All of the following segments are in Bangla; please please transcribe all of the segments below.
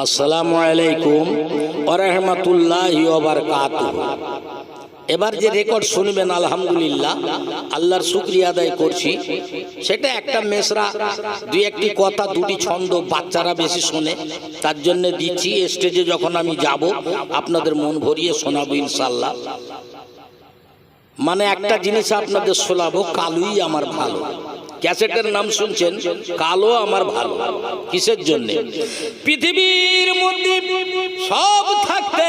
আসসালামু আলাইকুম ওরহমতুল্লাহ ওবরকাত এবার যে রেকর্ড শুনবেন, আলহামদুলিল্লাহ, আল্লাহর শুক্রিয়া আদায় করছি। সেটা একটা মেসরা দুই একটি কথা, দুটি ছন্দ বাচ্চারা বেশি শোনে, তার জন্য দিচ্ছি। স্টেজে যখন আমি যাব, আপনাদের মন ভরিয়ে শোনাবো ইনশাল্লাহ মানে একটা জিনিস আপনাদের শোনাবো, কালুই আমার ভালো। ক্যাসেটের নাম শুনছেন, কালো আমার ভালো। কিসের জন্য? পৃথিবীর মধ্যে সব থাকতে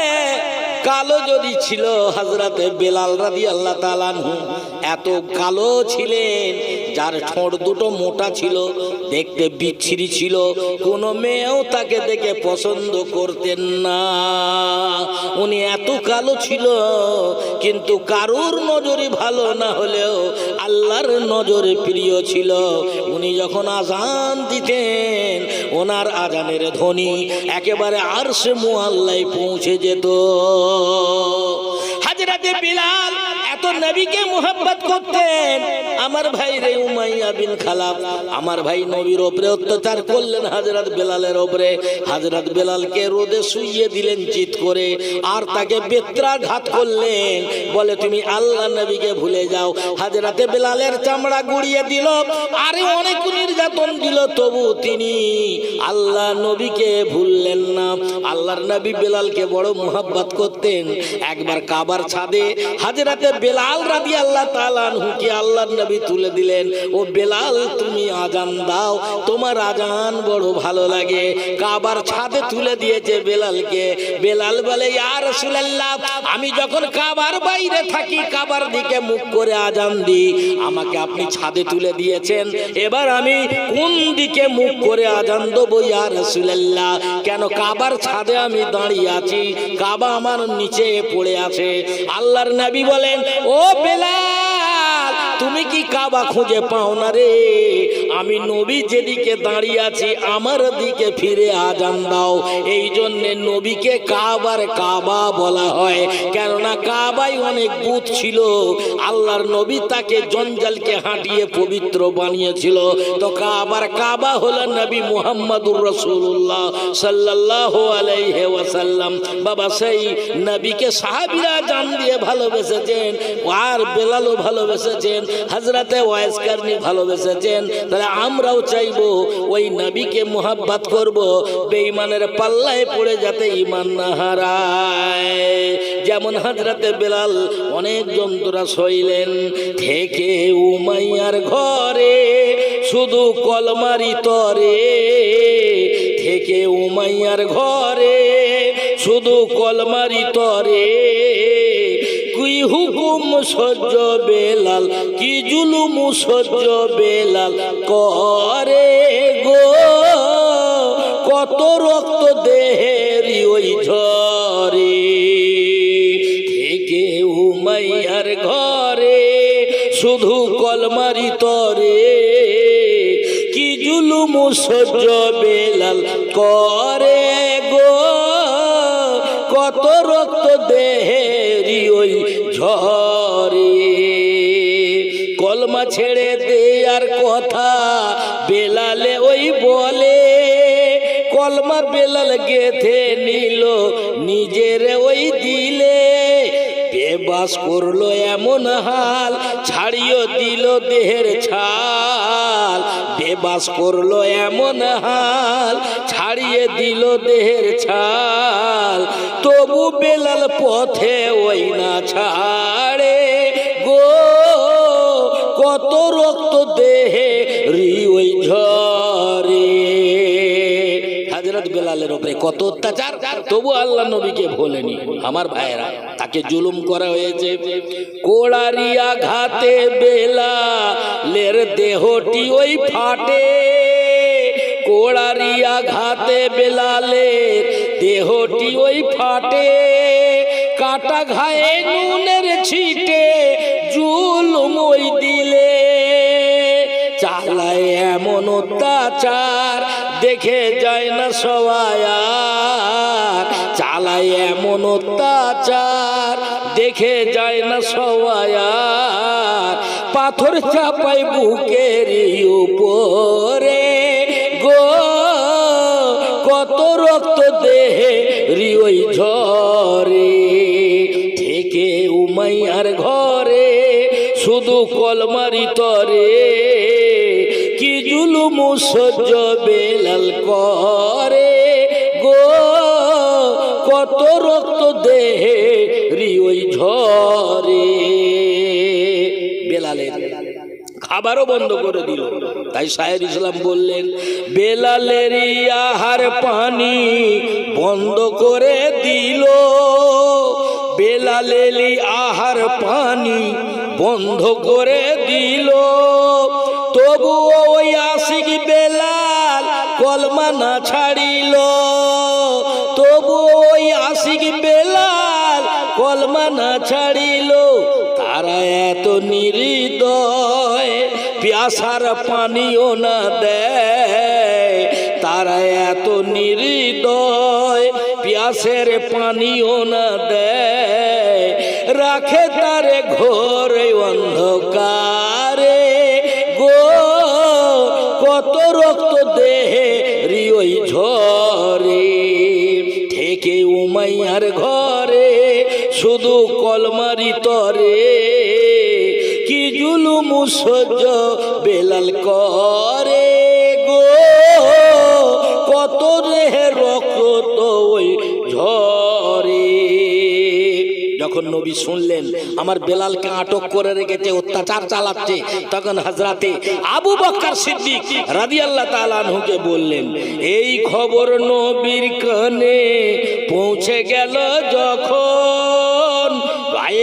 কালো যদি ছিল হাজরাতে বেলাল রাদি আল্লাহ তালানহু এত কালো ছিলেন যার ঠোঁট দুটো মোটা ছিল, দেখতে বিচ্ছিরি ছিল। কোনো মেয়েও তাকে দেখে পছন্দ করতেন না। উনি এত কালো ছিল, কিন্তু কারুর নজরে ভালো না হলেও আল্লাহর নজরে প্রিয় ছিল। উনি যখন আজান দিতেন, ওনার আজানের ধ্বনি একেবারে আর সে মোয়াল্লায় পৌঁছে যেত। হাজরাতে বিলাল, এত নবীকে মোহাব্বত করতেন। আমার ভাই রে উমাইয়া বিন খালাফ আমার ভাই নবীর ওপরে অত্যাচার করলেন হাজরাত বেলালের ওপরে। হাজরাত বেলালকে রোদে শুইয়ে দিলেন চিত করে, আর তাকে বেত্রাঘাত করলেন। বলে, তুমি আল্লাহ নবীকে ভুলে যাও। হাজরাতে বেলালের চামড়া গুড়িয়ে দিল, আরে অনেক নির্যাতন দিল, তবু তিনি আল্লাহ নবীকে ভুললেন না। আল্লাহর নবী বেলালকে বড় মোহাব্বত করতেন। একবার কাবার ছাদে হাজরাতে বেলাল রাদি আল্লাহ তালানহুকে আল্লাহ নবী তুলে দিলেন। ও বেলাল, তুমি আজান দাও। তোমার আজান বড় ভালো লাগে। কাবার ছাদে তুলে দিয়েছে বেলালকে। বেলাল বলে, ইয়া রাসূলুল্লাহ আমি যখন কাবার বাইরে থাকি, কাবার দিকে মুখ করে আজান দিই। আমাকে আপনি ছাদে তুলে দিয়েছেন। এবার আমি কোন দিকে মুখ করে আজান দেবো ইয়া রাসূলুল্লাহ? কেন কাবার ছাদে আমি দাঁড়িয়ে আছি? কাবা আমার নিচে পড়ে আছে। আল্লাহর নবী বলেন, ও বেলাল, তুমি কি কাবা খুঁজে পাও না রে? আমি নবী যেদিকে দাঁড়িয়ে আছি, আমার দিকে ফিরে আজান দাও। এই জন্যে নবীকে কাবার কাবা বলা হয়। কেননা কাবাই অনেক বুথ ছিল। আল্লাহর নবী তাকে জঞ্জালকে হাঁটিয়ে পবিত্র বানিয়েছিল। তো কাবার কাবা হলো নবী মুহাম্মদুর রসুল্লাহ সাল্লাহ আলাইহে ওয়াসাল্লাম। বাবা, সেই নবীকে সাহাবিরা জান দিয়ে ভালোবেসেছেন, আর বেলালও ভালোবেসেছেন হাজরাতে ওয়াইস কারনি ভালোবেসেছেন। তাহলে আমরাও চাইব ওই নবীকে মোহাব্বত করব। বেঈমানের পাল্লায় পড়ে যাতে ইমান না হারায়। যেমন হাজরাতে বেলাল অনেক জন্তুরা সইলেন থেকে উমাইয়ার ঘরে শুধু কলমারি তরে। থেকে উমাইয়ার ঘরে শুধু কলমারি তরে। কি হুকুম সহ্য বেলাল কি জুলুম সহ্য বেলাল করে গো, কত রক্ত দেহের ওই ঝরে থেকে উমাইয়ার ঘরে শুধু কলমারি তরে, কি জুলুম সহ্য বেলাল করে দেয়ার কথা, বেলালে ওই বলে, কলমা বেলাল গেথে নিল, নিজের ওই দিলে। বেবাস করল এমন হাল, ছাড়িয়ে দিল দেহের ছাল। বেবাস করল এমন হাল, ছাড়িয়ে দিল দেহের ছাল। তবু বেলাল পথে ওই না ছাড়ে কত রক্ত দেহে ওই ঝরে। হাজরত বেলালের উপরে কত অত্যাচার, তবু আল্লাহ নবীকে ভোলেনি। আমার তাকে জুলুম করা হয়েছে। কোড়ারিয়া ঘাতে বেলালের দেহটি ওই ফাটে। কোড়ারিয়া ঘাতে বেলালের দেহটি ওই ফাটে। কাটা ঘায়ে নুনের ছিটে। চালায় এমন অত্যাচার, দেখে যায় না সবাই। চালায় এমন অত্যাচার, দেখে যায় না সবাই পাথর চাপাই বুকের উপরে, গো, কত কত রক্ত দেহে রিওই ঝরে থেকে উমাইয়ার ঘরে, শুধু কলমারি তরে। সহ্য বেলাল করে। গো, কত রক্ত দেহে রিওই ঝরে। বেলালের খাবারও বন্ধ করে দিল। তাই সাহের ইসলাম বললেন, বেলালের আহার পানি বন্ধ করে দিল। বেলালেলি আহার পানি বন্ধ করে দিল। তবু ওই আশিক বেলাল কলমা না ছাড়িল। তবু ওই আশিক বেলাল কলমা না ছাড়িল। তারা এত নির্দয়, পিয়াসার পানিও না দেয়। তারা এত নির্দয়, পিয়াসের পানিও না দেয়। রাখে তারে ঘরে অন্ধকারে। উমাইয়ার ঘরে শুধু কলমারি তরে। কি জুলুম সহ্য বেলাল করে গো। কত রেহে রক্ত যখন নবী শুনলেন, আমার বেলালকে আটক করে রেখেছে, অত্যাচার চালাচ্ছে, তখন হাজরাতে আবু বক্কর সিদ্দিক রাদিয়াল্লাহু তাআলা আনহুকে বললেন, এই খবর নবীর কানে পৌঁছে গেল যখন,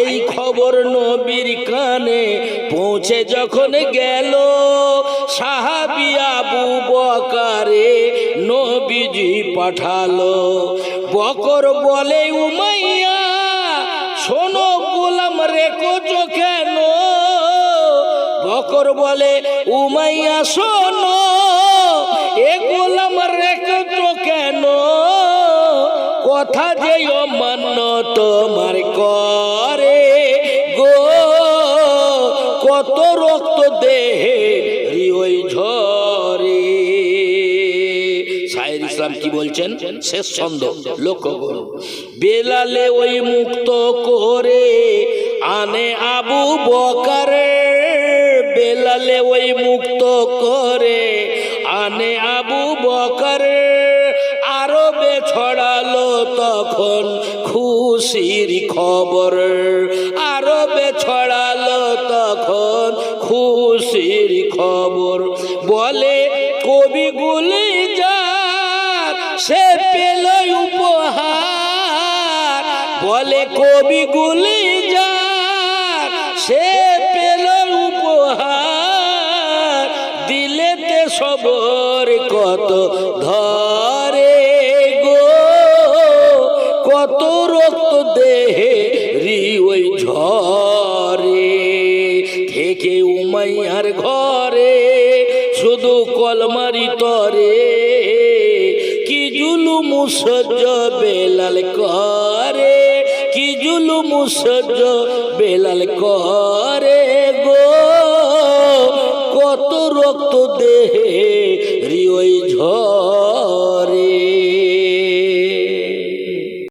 এই খবর নবীর কানে পৌঁছে যখন গেল, সাহাবি আবু বকারে নবীজি পাঠালো। বকর বলে, উমাইয়া শোনো গোলাম রেখো কেন? বকর বলে, উমাইয়া শোনো, এ গোলাম রেখো কেন? কথা যে অমান্য তোমার করে। ইসলাম কি বলছেন? শেষ ছন্দ লক্ষ্য করো বেলালে ওই মুক্ত করে আনে আবু বকারে। বেলালে ওই মুক্ত করে আনে আবু বকারে। আরবে ছড়ালো তখন খুশির খবর। সে পেল উপহার, বলে কবি গুলি যার। সে পেল উপহার দিলেতে সবর কত ধরে গো। কত রক্ত দেহে রি ওই ঝরে, থেকে উমাইয়ার ঘরে, শুধু কলমারি তরে। সহ্য বেলাল করে কি জুলুম সহ্য বেলাল করে গো? কত রক্ত দেহে